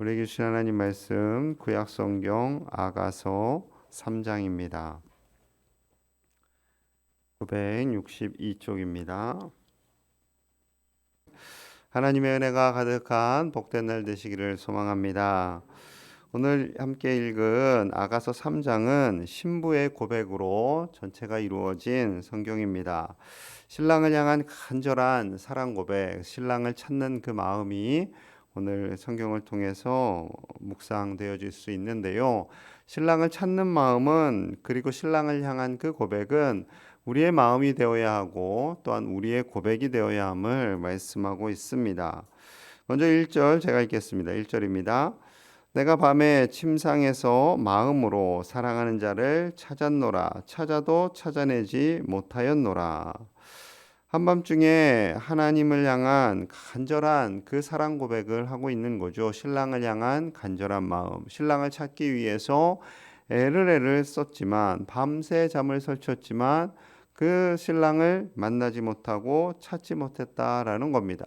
우리에게 주신 하나님 말씀 구약 성경 아가서 3장입니다. 962쪽입니다. 하나님의 은혜가 가득한 복된 날 되시기를 소망합니다. 오늘 함께 읽은 아가서 3장은 신부의 고백으로 전체가 이루어진 성경입니다. 신랑을 향한 간절한 사랑 고백, 신랑을 찾는 그 마음이 오늘 성경을 통해서 묵상되어질 수 있는데요. 신랑을 찾는 마음은 그리고 신랑을 향한 그 고백은 우리의 마음이 되어야 하고 또한 우리의 고백이 되어야 함을 말씀하고 있습니다. 먼저 1절 제가 읽겠습니다. 1절입니다. 내가 밤에 침상에서 마음으로 사랑하는 자를 찾았노라 찾아도 찾아내지 못하였노라 한밤중에 하나님을 향한 간절한 그 사랑 고백을 하고 있는 거죠. 신랑을 향한 간절한 마음. 신랑을 찾기 위해서 애를 썼지만 밤새 잠을 설쳤지만 그 신랑을 만나지 못하고 찾지 못했다라는 겁니다.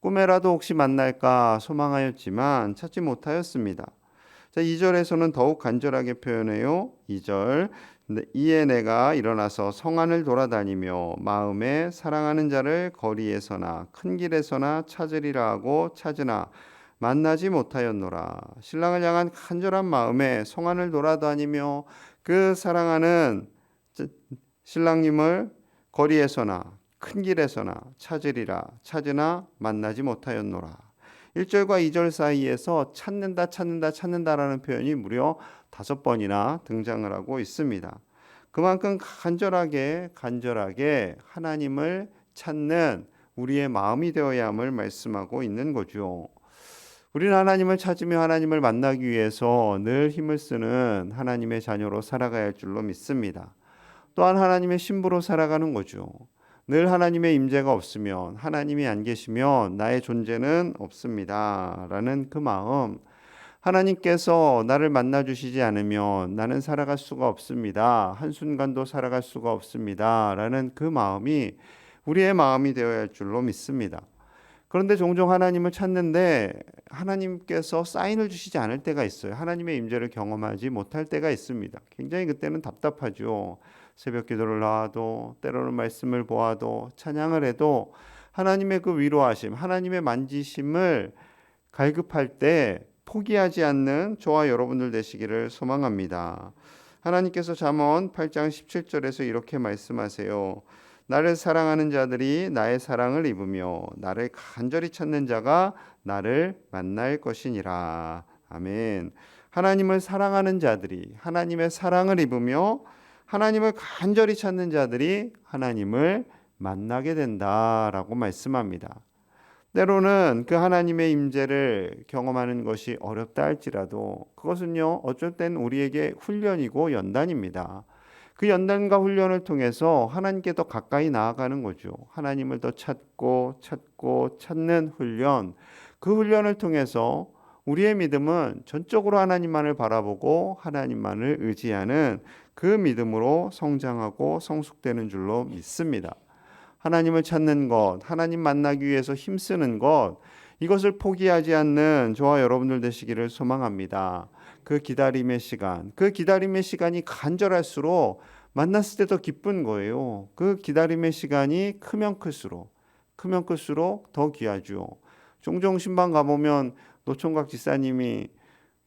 꿈에라도 혹시 만날까 소망하였지만 찾지 못하였습니다. 자, 2절에서는 더욱 간절하게 표현해요. 2절. 이에 내가 일어나서 성안을 돌아다니며 마음에 사랑하는 자를 거리에서나 큰 길에서나 찾으리라 하고 찾으나 만나지 못하였노라. 신랑을 향한 간절한 마음에 성안을 돌아다니며 그 사랑하는 신랑님을 거리에서나 큰 길에서나 찾으리라 찾으나 만나지 못하였노라. 1절과 2절 사이에서 찾는다 찾는다 찾는다라는 표현이 무려 다섯 번이나 등장을 하고 있습니다. 그만큼 간절하게 간절하게 하나님을 찾는 우리의 마음이 되어야 함을 말씀하고 있는 거죠. 우리는 하나님을 찾으며 하나님을 만나기 위해서 늘 힘을 쓰는 하나님의 자녀로 살아가야 할 줄로 믿습니다. 또한 하나님의 신부로 살아가는 거죠. 늘 하나님의 임재가 없으면 하나님이 안 계시면 나의 존재는 없습니다라는 그 마음 하나님께서 나를 만나 주시지 않으면 나는 살아갈 수가 없습니다. 한순간도 살아갈 수가 없습니다라는 그 마음이 우리의 마음이 되어야 할 줄로 믿습니다. 그런데 종종 하나님을 찾는데 하나님께서 사인을 주시지 않을 때가 있어요. 하나님의 임재를 경험하지 못할 때가 있습니다. 굉장히 그때는 답답하죠. 새벽 기도를 나와도 때로는 말씀을 보아도 찬양을 해도 하나님의 그 위로하심, 하나님의 만지심을 갈급할 때 포기하지 않는 저와 여러분들 되시기를 소망합니다. 하나님께서 잠언 8장 17절에서 이렇게 말씀하세요. 나를 사랑하는 자들이 나의 사랑을 입으며 나를 간절히 찾는 자가 나를 만날 것이니라. 아멘. 하나님을 사랑하는 자들이 하나님의 사랑을 입으며 하나님을 간절히 찾는 자들이 하나님을 만나게 된다라고 말씀합니다. 때로는 그 하나님의 임재를 경험하는 것이 어렵다 할지라도 그것은요 어쩔 땐 우리에게 훈련이고 연단입니다. 그 연단과 훈련을 통해서 하나님께 더 가까이 나아가는 거죠. 하나님을 더 찾고 찾고 찾는 훈련. 그 훈련을 통해서 우리의 믿음은 전적으로 하나님만을 바라보고 하나님만을 의지하는 그 믿음으로 성장하고 성숙되는 줄로 믿습니다. 하나님을 찾는 것, 하나님 만나기 위해서 힘쓰는 것, 이것을 포기하지 않는 저와 여러분들 되시기를 소망합니다. 그 기다림의 시간, 그 기다림의 시간이 간절할수록 만났을 때 더 기쁜 거예요. 그 기다림의 시간이 크면 클수록, 크면 클수록 더 귀하죠. 종종 신방 가보면 노총각 지사님이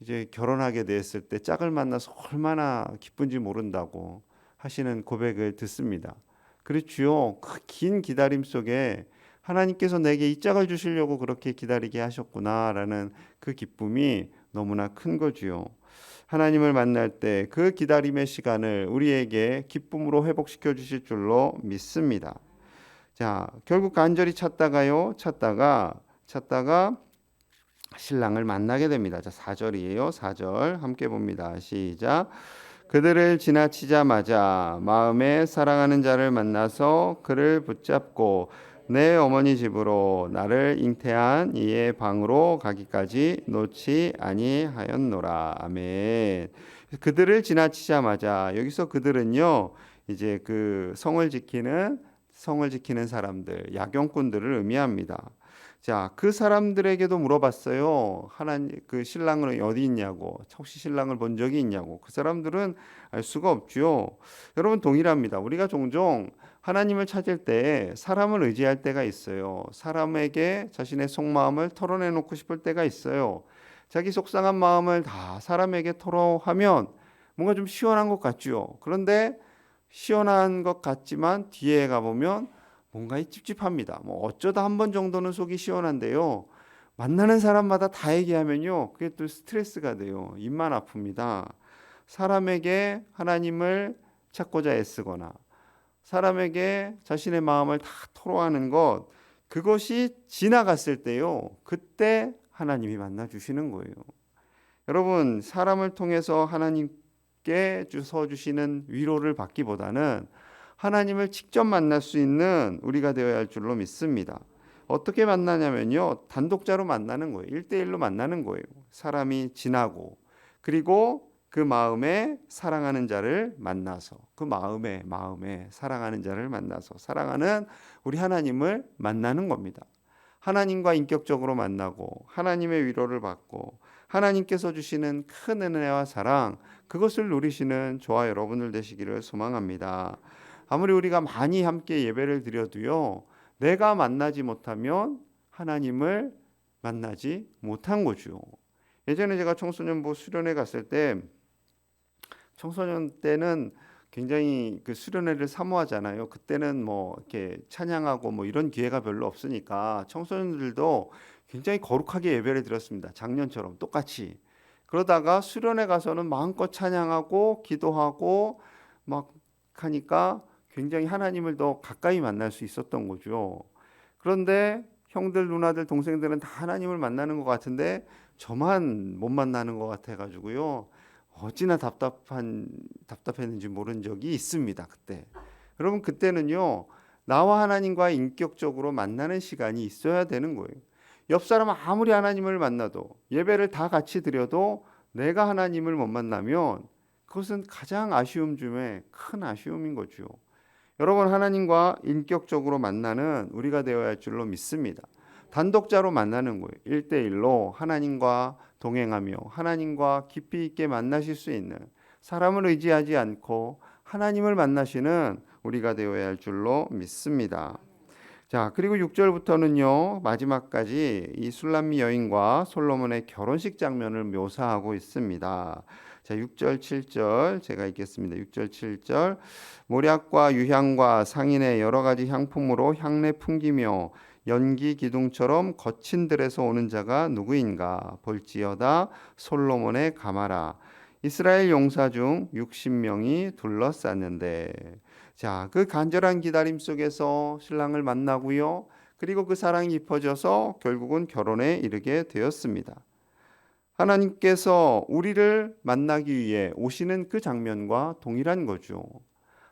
이제 결혼하게 됐을 때 짝을 만나서 얼마나 기쁜지 모른다고 하시는 고백을 듣습니다. 그렇지요. 그 긴 기다림 속에 하나님께서 내게 이 짝을 주시려고 그렇게 기다리게 하셨구나라는 그 기쁨이 너무나 큰 거지요. 하나님을 만날 때 그 기다림의 시간을 우리에게 기쁨으로 회복시켜 주실 줄로 믿습니다. 자, 결국 간절히 찾다가요. 찾다가 찾다가 신랑을 만나게 됩니다. 자, 4절이에요. 4절 함께 봅니다. 시작. 그들을 지나치자마자 마음에 사랑하는 자를 만나서 그를 붙잡고 내 어머니 집으로 나를 잉태한 이의 방으로 가기까지 놓지 아니하였노라. 아멘. 그들을 지나치자마자 여기서 그들은요. 이제 그 성을 지키는 성을 지키는 사람들, 야경꾼들을 의미합니다. 자, 그 사람들에게도 물어봤어요. 하나님 그 신랑은 어디 있냐고. 혹시 신랑을 본 적이 있냐고. 그 사람들은 알 수가 없죠. 여러분 동일합니다. 우리가 종종 하나님을 찾을 때 사람을 의지할 때가 있어요. 사람에게 자신의 속마음을 털어내 놓고 싶을 때가 있어요. 자기 속상한 마음을 다 사람에게 토로하면 뭔가 좀 시원한 것 같죠. 그런데 시원한 것 같지만 뒤에 가보면 뭔가 찝찝합니다. 뭐 어쩌다 한 번 정도는 속이 시원한데요. 만나는 사람마다 다 얘기하면요. 그게 또 스트레스가 돼요. 입만 아픕니다. 사람에게 하나님을 찾고자 애쓰거나 사람에게 자신의 마음을 다 토로하는 것 그것이 지나갔을 때요. 그때 하나님이 만나 주시는 거예요. 여러분, 사람을 통해서 하나님께 주서 주시는 위로를 받기보다는 하나님을 직접 만날 수 있는 우리가 되어야 할 줄로 믿습니다. 어떻게 만나냐면요. 단독자로 만나는 거예요. 1대1로 만나는 거예요. 사람이 지나고 그리고 그 마음에 사랑하는 자를 만나서 그 마음에 마음에 사랑하는 자를 만나서 사랑하는 우리 하나님을 만나는 겁니다. 하나님과 인격적으로 만나고 하나님의 위로를 받고 하나님께서 주시는 큰 은혜와 사랑 그것을 누리시는 저와 여러분들 되시기를 소망합니다. 아무리 우리가 많이 함께 예배를 드려도요. 내가 만나지 못하면 하나님을 만나지 못한 거죠. 예전에 제가 청소년부 수련회 갔을 때 청소년 때는 굉장히 그 수련회를 사모하잖아요. 그때는 뭐 이렇게 찬양하고 뭐 이런 기회가 별로 없으니까 청소년들도 굉장히 거룩하게 예배를 드렸습니다. 작년처럼 똑같이. 그러다가 수련회 가서는 마음껏 찬양하고 기도하고 막 하니까 굉장히 하나님을 더 가까이 만날 수 있었던 거죠. 그런데 형들, 누나들, 동생들은 다 하나님을 만나는 것 같은데 저만 못 만나는 것 같아 가지고요. 어찌나 답답한 답답했는지 모른 적이 있습니다. 그때. 여러분 그때는요. 나와 하나님과 인격적으로 만나는 시간이 있어야 되는 거예요. 옆 사람 아무리 하나님을 만나도 예배를 다 같이 드려도 내가 하나님을 못 만나면 그것은 가장 아쉬움 중에 큰 아쉬움인 거죠. 여러분 하나님과 인격적으로 만나는 우리가 되어야 할 줄로 믿습니다. 단독자로 만나는 거예요. 1대1로 하나님과 동행하며 하나님과 깊이 있게 만나실 수 있는 사람을 의지하지 않고 하나님을 만나시는 우리가 되어야 할 줄로 믿습니다. 자, 그리고 6절부터는요. 마지막까지 이 술람미 여인과 솔로몬의 결혼식 장면을 묘사하고 있습니다. 자, 6절, 7절 제가 읽겠습니다. 6절, 7절 모략과 유향과 상인의 여러 가지 향품으로 향내 풍기며 연기 기둥처럼 거친 들에서 오는 자가 누구인가 볼지어다 솔로몬의 가마라 이스라엘 용사 중 60명이 둘러쌌는데 자, 그 간절한 기다림 속에서 신랑을 만나고요. 그리고 그 사랑이 깊어져서 결국은 결혼에 이르게 되었습니다. 하나님께서 우리를 만나기 위해 오시는 그 장면과 동일한 거죠.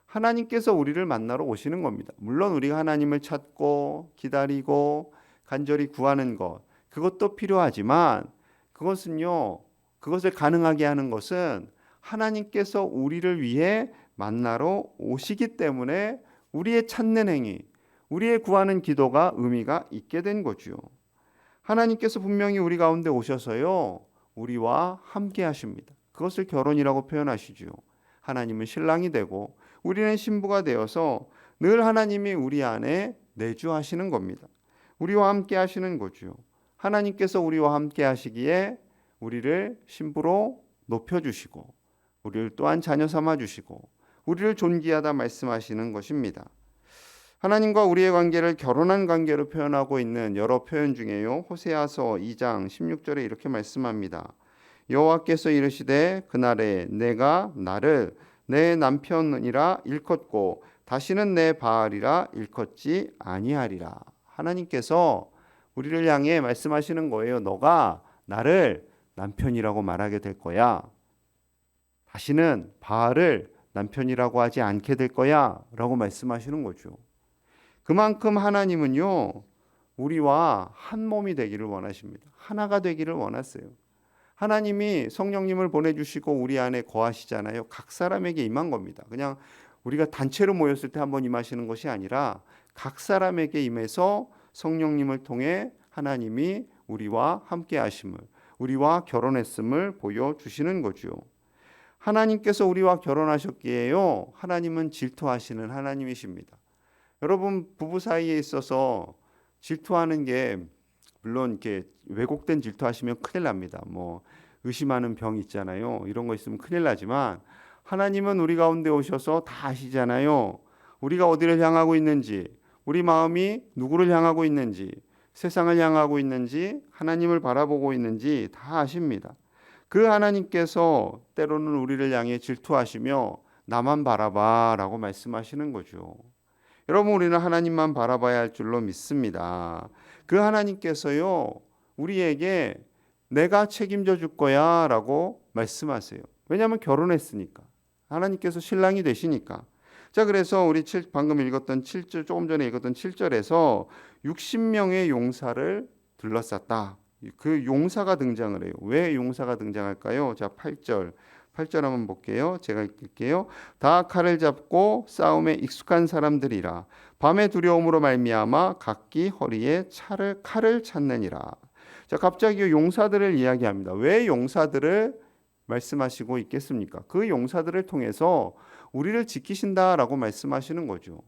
하나님께서 우리를 만나러 오시는 겁니다. 물론 우리가 하나님을 찾고 기다리고 간절히 구하는 것 그것도 필요하지만 그것은요. 그것을 가능하게 하는 것은 하나님께서 우리를 위해 만나러 오시기 때문에 우리의 찾는 행위, 우리의 구하는 기도가 의미가 있게 된 거죠. 하나님께서 분명히 우리 가운데 오셔서요. 우리와 함께 하십니다. 그것을 결혼이라고 표현하시죠. 하나님은 신랑이 되고 우리는 신부가 되어서 늘 하나님이 우리 안에 내주하시는 겁니다. 우리와 함께 하시는 거죠. 하나님께서 우리와 함께 하시기에 우리를 신부로 높여 주시고 우리를 또한 자녀 삼아 주시고 우리를 존귀하다 말씀하시는 것입니다. 하나님과 우리의 관계를 결혼한 관계로 표현하고 있는 여러 표현 중에요. 호세아서 2장 16절에 이렇게 말씀합니다. 여호와께서 이르시되 그날에 내가 나를 내 남편이라 일컫고 다시는 내 바알이라 일컫지 아니하리라. 하나님께서 우리를 향해 말씀하시는 거예요. 너가 나를 남편이라고 말하게 될 거야. 다시는 바알을 남편이라고 하지 않게 될 거야라고 말씀하시는 거죠. 그만큼 하나님은요. 우리와 한 몸이 되기를 원하십니다. 하나가 되기를 원하세요. 하나님이 성령님을 보내주시고 우리 안에 거하시잖아요. 각 사람에게 임한 겁니다. 그냥 우리가 단체로 모였을 때 한번 임하시는 것이 아니라 각 사람에게 임해서 성령님을 통해 하나님이 우리와 함께 하심을 우리와 결혼했음을 보여 주시는 거죠. 하나님께서 우리와 결혼하셨기에요. 하나님은 질투하시는 하나님이십니다. 여러분 부부 사이에 있어서 질투하는 게 물론 이렇게 왜곡된 질투하시면 큰일 납니다. 뭐 의심하는 병 있잖아요. 이런 거 있으면 큰일 나지만 하나님은 우리 가운데 오셔서 다 아시잖아요. 우리가 어디를 향하고 있는지, 우리 마음이 누구를 향하고 있는지, 세상을 향하고 있는지, 하나님을 바라보고 있는지 다 아십니다. 그 하나님께서 때로는 우리를 향해 질투하시며 나만 바라봐라고 말씀하시는 거죠. 여러분 우리는 하나님만 바라봐야 할 줄로 믿습니다. 그 하나님께서요 우리에게 내가 책임져 줄 거야라고 말씀하세요. 왜냐하면 결혼했으니까 하나님께서 신랑이 되시니까. 자 그래서 우리 7, 방금 읽었던 7절 조금 전에 읽었던 7절에서 60명의 용사를 둘러쌌다. 그 용사가 등장을 해요. 왜 용사가 등장할까요? 자 8절 8절 한번 볼게요. 제가 읽을게요. 다 칼을 잡고 싸움에 익숙한 사람들이라 밤의 두려움으로 말미암아 각기 허리에 차를 칼을 찾느니라. 자 갑자기 용사들을 이야기합니다. 왜 용사들을 말씀하시고 있겠습니까? 그 용사들을 통해서 우리를 지키신다라고 말씀하시는 거죠.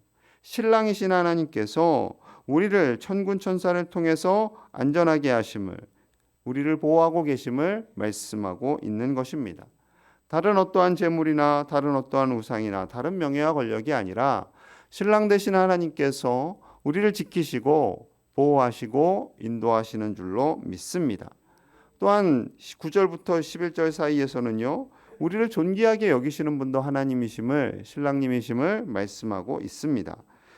신랑이신 하나님께서 우리를 천군 천사를 통해서 안전하게 하심을 우리를 보호하고 계심을 말씀하고 있는 것입니다. 다른 어떠한 재물이나 다른 어떠한 우상이나 다른 명예와 권력이 아니라 신랑 되신 하나님께서 우리를 지키시고 보호하시고 인도하시는 줄로 믿습니다. 또한 9절부터 11절 사이에서는요. 우리를 존귀하게 여기시는 분도 하나님이심을 신랑님이심을 말씀하고 있습니다.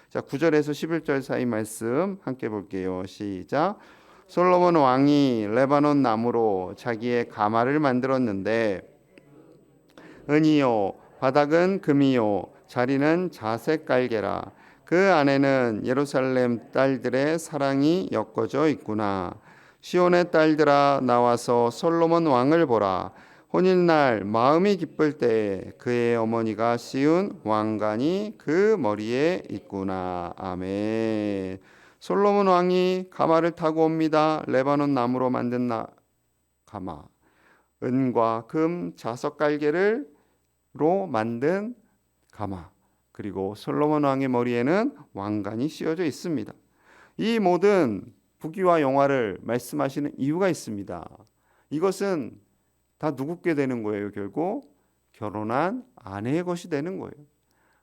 자, 9절에서 11절 사이 말씀 함께 볼게요. 시작. 솔로몬 왕이 레바논 나무로 자기의 가마를 만들었는데 은이요 바닥은 금이요 자리는 자색 깔개라. 그 안에는 예루살렘 딸들의 사랑이 엮어져 있구나. 시온의 딸들아 나와서 솔로몬 왕을 보라. 혼인날 마음이 기쁠 때 그의 어머니가 씌운 왕관이 그 머리에 있구나. 아멘. 솔로몬 왕이 가마를 타고 옵니다. 레바논 나무로 만든 나, 가마 은과 금 자석 깔개를 로 만든 가마 그리고 솔로몬 왕의 머리에는 왕관이 씌워져 있습니다. 이 모든 부귀와 영화를 말씀하시는 이유가 있습니다. 이것은 다 누구께 되는 거예요, 결국? 결혼한 아내의 것이 되는 거예요.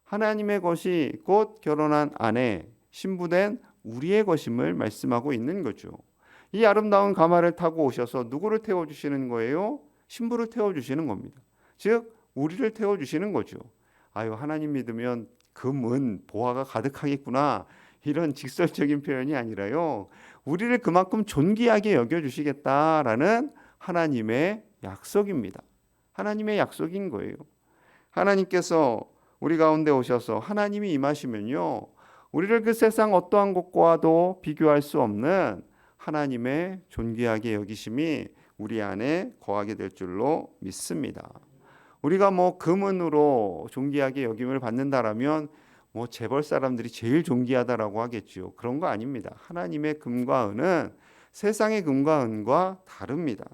하나님의 것이 곧 결혼한 아내, 신부된 우리의 것임을 말씀하고 있는 거죠. 이 아름다운 가마를 타고 오셔서 누구를 태워 주시는 거예요? 신부를 태워 주시는 겁니다. 즉 우리를 태워 주시는 거죠. 아유 하나님 믿으면 금은 보화가 가득하겠구나. 이런 직설적인 표현이 아니라요. 우리를 그만큼 존귀하게 여겨 주시겠다라는 하나님의 약속입니다. 하나님의 약속인 거예요. 하나님께서 우리 가운데 오셔서 하나님이 임하시면요. 우리를 그 세상 어떠한 것과도 비교할 수 없는 하나님의 존귀하게 여기심이 우리 안에 거하게 될 줄로 믿습니다. 우리가 뭐 금은으로 존귀하게 여김을 받는다라면 뭐 재벌 사람들이 제일 존귀하다라고 하겠죠. 그런 거 아닙니다. 하나님의 금과 은은 세상의 금과 은과 다릅니다.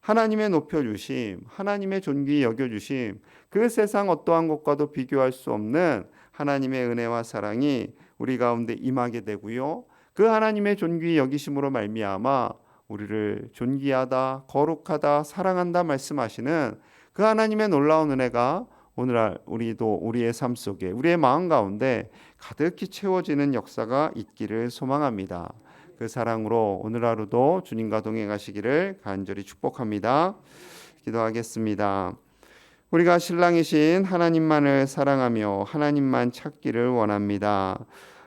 하나님의 높여 주심, 하나님의 존귀 여겨 주심, 그 세상 어떠한 것과도 비교할 수 없는 하나님의 은혜와 사랑이 우리 가운데 임하게 되고요. 그 하나님의 존귀 여기심으로 말미암아 우리를 존귀하다, 거룩하다, 사랑한다 말씀하시는 그 하나님의 놀라운 은혜가 오늘 우리도 우리의 삶 속에 우리의 마음 가운데 가득히 채워지는 역사가 있기를 소망합니다. 그 사랑으로 오늘 하루도 주님과 동행하시기를 간절히 축복합니다. 기도하겠습니다. 우리가 신랑이신 하나님만을 사랑하며 하나님만 찾기를 원합니다.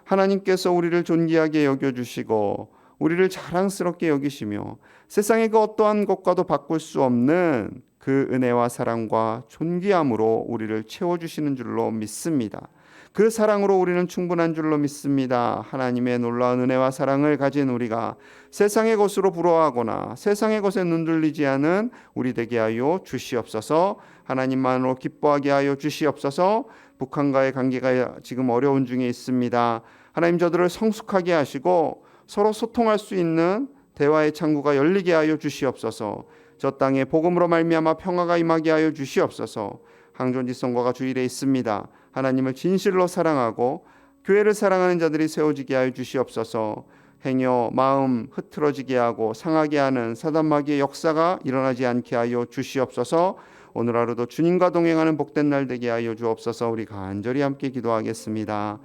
하나님께서 우리를 존귀하게 여겨주시고 우리를 자랑스럽게 여기시며 세상의 그 어떠한 것과도 바꿀 수 없는 그 은혜와 사랑과 존귀함으로 우리를 채워주시는 줄로 믿습니다. 그 사랑으로 우리는 충분한 줄로 믿습니다. 하나님의 놀라운 은혜와 사랑을 가진 우리가 세상의 것으로 부러워하거나 세상의 것에 눈들리지 않은 우리 되게 하여 주시옵소서. 하나님만으로 기뻐하게 하여 주시옵소서. 북한과의 관계가 지금 어려운 중에 있습니다. 하나님 저들을 성숙하게 하시고 서로 소통할 수 있는 대화의 창구가 열리게 하여 주시옵소서. 저 땅에 복음으로 말미암아 평화가 임하게 하여 주시옵소서. 항존지 성과가 주일에 있습니다. 하나님을 진실로 사랑하고 교회를 사랑하는 자들이 세워지게 하여 주시옵소서. 행여 마음 흐트러지게 하고 상하게 하는 사단마귀의 역사가 일어나지 않게 하여 주시옵소서. 오늘 하루도 주님과 동행하는 복된 날 되게 하여 주옵소서. 우리 간절히 함께 기도하겠습니다.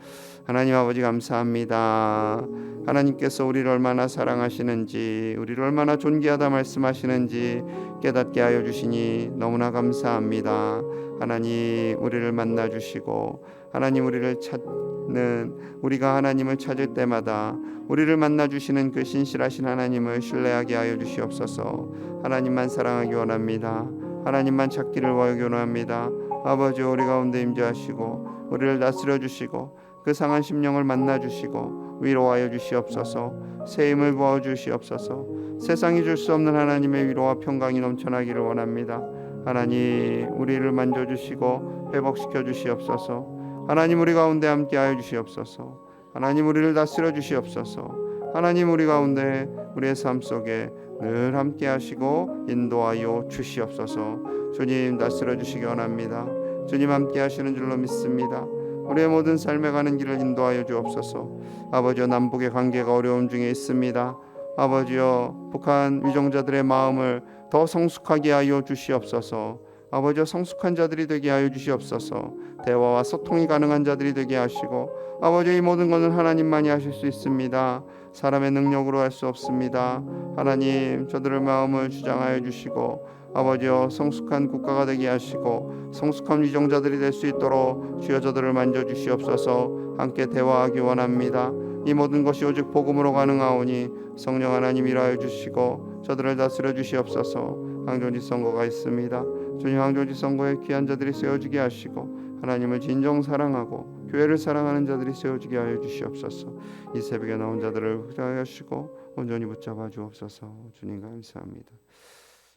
하나님 아버지 감사합니다. 하나님께서 우리를 얼마나 사랑하시는지, 우리를 얼마나 존귀하다 말씀하시는지 깨닫게 하여 주시니 너무나 감사합니다. 하나님 우리를 만나 주시고 하나님 우리를 찾는 우리가 하나님을 찾을 때마다 우리를 만나 주시는 그 신실하신 하나님을 신뢰하게 하여 주시옵소서. 하나님만 사랑하기 원합니다. 하나님만 찾기를 원합니다. 아버지 우리 가운데 임재하시고 우리를 다스려 주시고 그 상한 심령을 만나 주시고 위로하여 주시옵소서. 새 힘을 부어 주시옵소서. 세상이 줄 수 없는 하나님의 위로와 평강이 넘쳐나기를 원합니다. 하나님 우리를 만져 주시고 회복시켜 주시옵소서. 하나님 우리 가운데 함께하여 주시옵소서. 하나님 우리를 다스려 주시옵소서. 하나님 우리 가운데 우리의 삶 속에 늘 함께 하시고 인도하여 주시옵소서. 주님 다스려 주시기 원합니다. 주님 함께 하시는 줄로 믿습니다. 우리의 모든 삶에 가는 길을 인도하여 주옵소서. 아버지와 남북의 관계가 어려움 중에 있습니다. 아버지여 북한 위정자들의 마음을 더 성숙하게 하여 주시옵소서. 아버지여 성숙한 자들이 되게 하여 주시옵소서. 대화와 소통이 가능한 자들이 되게 하시고 아버지 이 모든 것은 하나님만이 하실 수 있습니다. 사람의 능력으로 할 수 없습니다. 하나님 저들의 마음을 주장하여 주시고 아버지여 성숙한 국가가 되게 하시고 성숙한 위정자들이 될 수 있도록 주여 저들을 만져 주시옵소서. 함께 대화하기 원합니다. 이 모든 것이 오직 복음으로 가능하오니 성령 하나님 일하여 주시고 저들을 다스려 주시옵소서. 항존지 선거가 있습니다. 주님 항존지 선거에 귀한 자들이 세워지게 하시고 하나님을 진정 사랑하고 교회를 사랑하는 자들이 세워지게 하여 주시옵소서. 이 새벽에 나온 자들을 흡하하시고 온전히 붙잡아 주옵소서. 주님 감사합니다.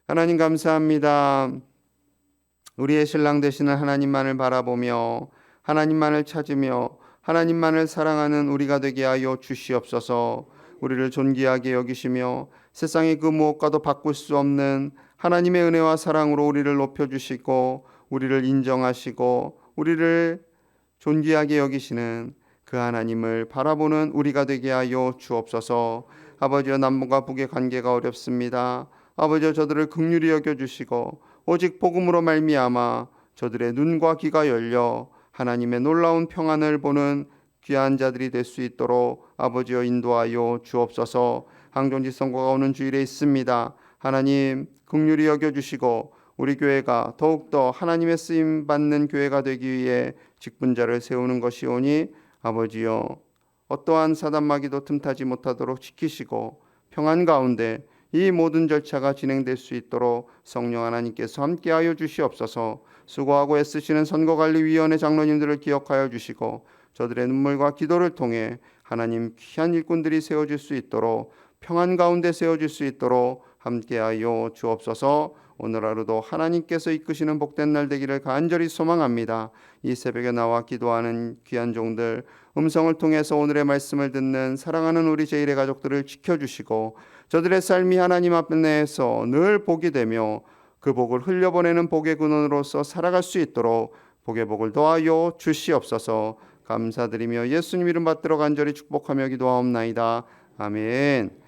하나님 감사합니다. 우리의 신랑 되시는 하나님만을 바라보며 하나님만을 찾으며 하나님만을 사랑하는 우리가 되게 하여 주시옵소서. 우리를 존귀하게 여기시며 세상의 그 무엇과도 바꿀 수 없는 하나님의 은혜와 사랑으로 우리를 높여 주시고 우리를 인정하시고 우리를 존귀하게 여기시는 그 하나님을 바라보는 우리가 되게 하여 주옵소서. 아버지와 남북과 북의 관계가 어렵습니다. 아버지여 저들을 극률히 여겨 주시고 오직 복음으로 말미암아 저들의 눈과 귀가 열려 하나님의 놀라운 평안을 보는 귀한 자들이 될 수 있도록 아버지여 인도하여 주옵소서. 항존지 선거가 오는 주일에 있습니다. 하나님 극률히 여겨 주시고 우리 교회가 더욱더 하나님의 쓰임 받는 교회가 되기 위해 직분자를 세우는 것이오니 아버지여 어떠한 사단 마귀도 틈타지 못하도록 지키시고 평안 가운데 이 모든 절차가 진행될 수 있도록 성령 하나님께서 함께하여 주시옵소서. 수고하고 애쓰시는 선거관리위원회 장로님들을 기억하여 주시고 저들의 눈물과 기도를 통해 하나님 귀한 일꾼들이 세워질 수 있도록 평안 가운데 세워질 수 있도록 함께하여 주옵소서. 오늘 하루도 하나님께서 이끄시는 복된 날 되기를 간절히 소망합니다. 이 새벽에 나와 기도하는 귀한 종들 음성을 통해서 오늘의 말씀을 듣는 사랑하는 우리 제일의 가족들을 지켜주시고 저들의 삶이 하나님 앞에서 늘 복이 되며 그 복을 흘려보내는 복의 근원으로서 살아갈 수 있도록 복의 복을 더하여 주시옵소서 감사드리며 예수님 이름 받들어 간절히 축복하며 기도하옵나이다. 아멘.